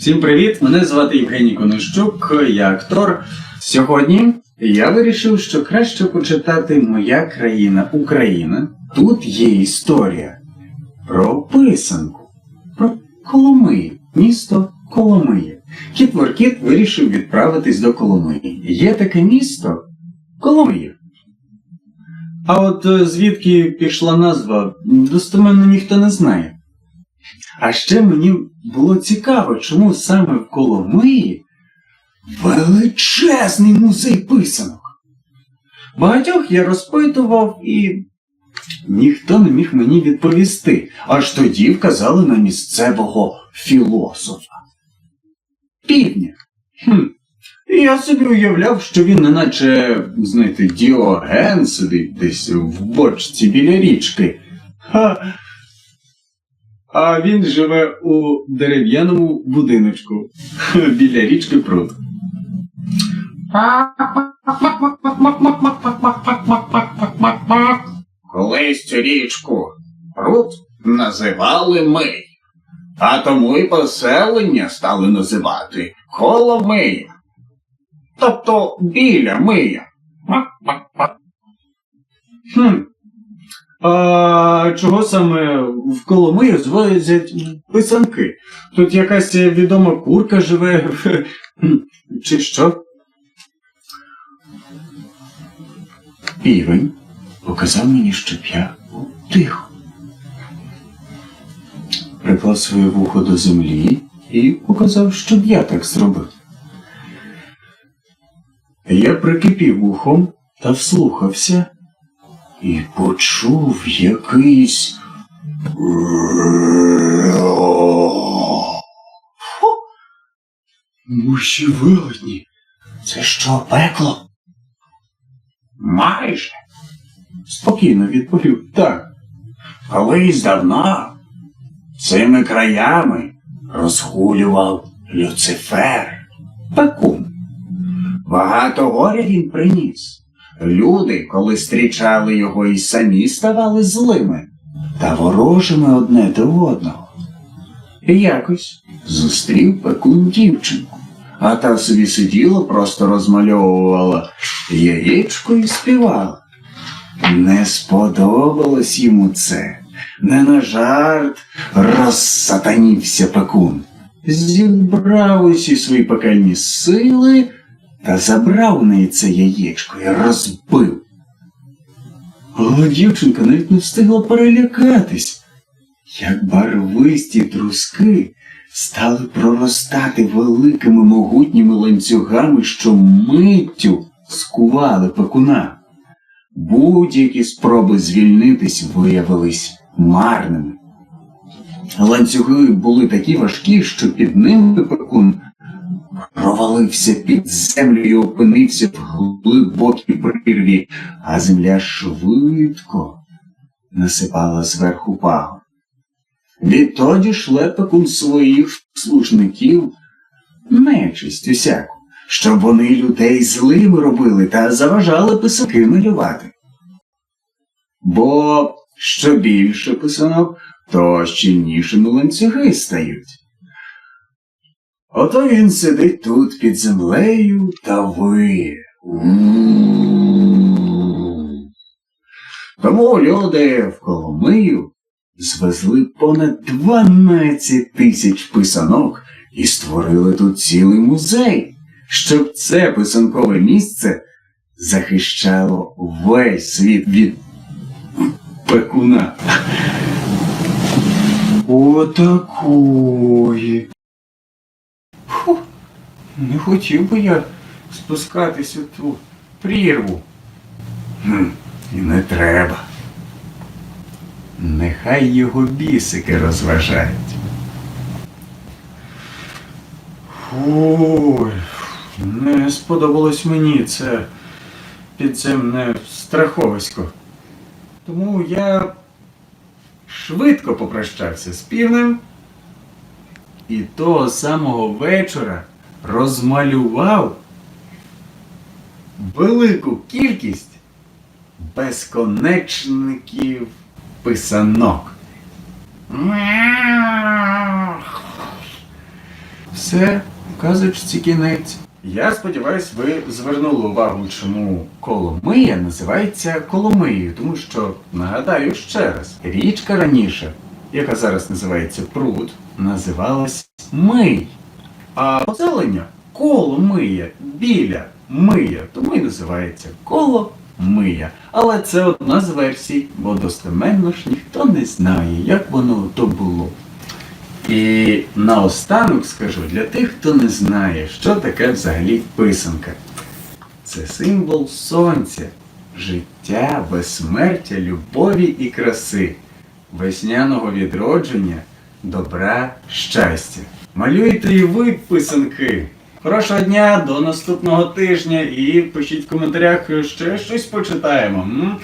Всім привіт! Мене звати Євгеній Конощук, я актор. Сьогодні я вирішив, що краще почитати Моя країна Україна. Тут є історія про писанку, про Коломию, місто Коломиє. Кіт Воркіт вирішив відправитись до Коломиї. Є таке місто Коломия. А от е, звідки пішла назва, достеменно ніхто не знає. А ще мені було цікаво, чому саме в Коломиї величезний музей писанок. Багатьох я розпитував і ніхто не міг мені відповісти, аж тоді вказали на місцевого філософа. Півдня. Хм. Я собі уявляв, що він неначе, знаєте, Діоген сидить десь в бочці біля річки. Ха. А він живе у дерев'яному будиночку біля річки пруд. Колись цю річку пруд називали ми, а тому і поселення стали називати Коломия. Тобто біля мия. Хм. А чого саме в Коломию звозять писанки? Тут якась відома курка живе. Чи що? Півень показав мені, щоб я тихо. Приклав своє вухо до землі і показав, щоб я так зробив. Я прикипів вухом та вслухався і почув якийсь. Муші велетні. Це що, пекло? Майже. Спокійно відповів так. Колись давно цими краями розгулював Люцифер. Пекун. Багато горя він приніс. Люди, коли зустрічали його, і самі ставали злими та ворожими одне до одного. Якось зустрів пекун дівчинку, а та собі сиділа, просто розмальовувала яєчко і співала. Не сподобалось йому це. Не на жарт розсатанівся пекун. Зібрав усі свої пекельні сили та забрав у неї це яєчко і розбив. Але дівчинка навіть не встигла перелякатись, як барвисті труски стали проростати великими могутніми ланцюгами, що миттю скували пекуна. Будь-які спроби звільнитись виявились марними. Ланцюги були такі важкі, що під ними пекун провалився під землю і опинився в глибокій прірві, а земля швидко насипала зверху пагу. Відтоді шлепекун своїх служників нечисть усяку, щоб вони людей злими робили та заважали писанки малювати. Бо що більше писанок, то щільнішими ланцюги стають. Ото він сидить тут під землею та виє. Тому люди в Коломию звезли понад 12 тисяч писанок і створили тут цілий музей, щоб це писанкове місце захищало весь світ від пекуна. Отакої. Не хотів би я спускатись у ту прірву. І не треба. Нехай його бісики розважають. Ой, не сподобалось мені це підземне страховисько. Тому я швидко попрощався з півнем і того самого вечора розмалював велику кількість безконечників писанок. Все, казочці кінець. Я сподіваюсь, ви звернули увагу, чому Коломия називається Коломиєю, тому що нагадаю ще раз, річка раніше, яка зараз називається Пруд, називалась Мий. А поселення коло мия, біля мия, тому і називається коло мия. Але це одна з версій, бо достеменно ж ніхто не знає, як воно то було. І наостанок скажу для тих, хто не знає, що таке взагалі писанка. Це символ сонця, життя, безсмертя, любові і краси, весняного відродження, добра, щастя. Малюйте і ви писанки. Хорошого дня, до наступного тижня і пишіть в коментарях ще щось почитаємо. М?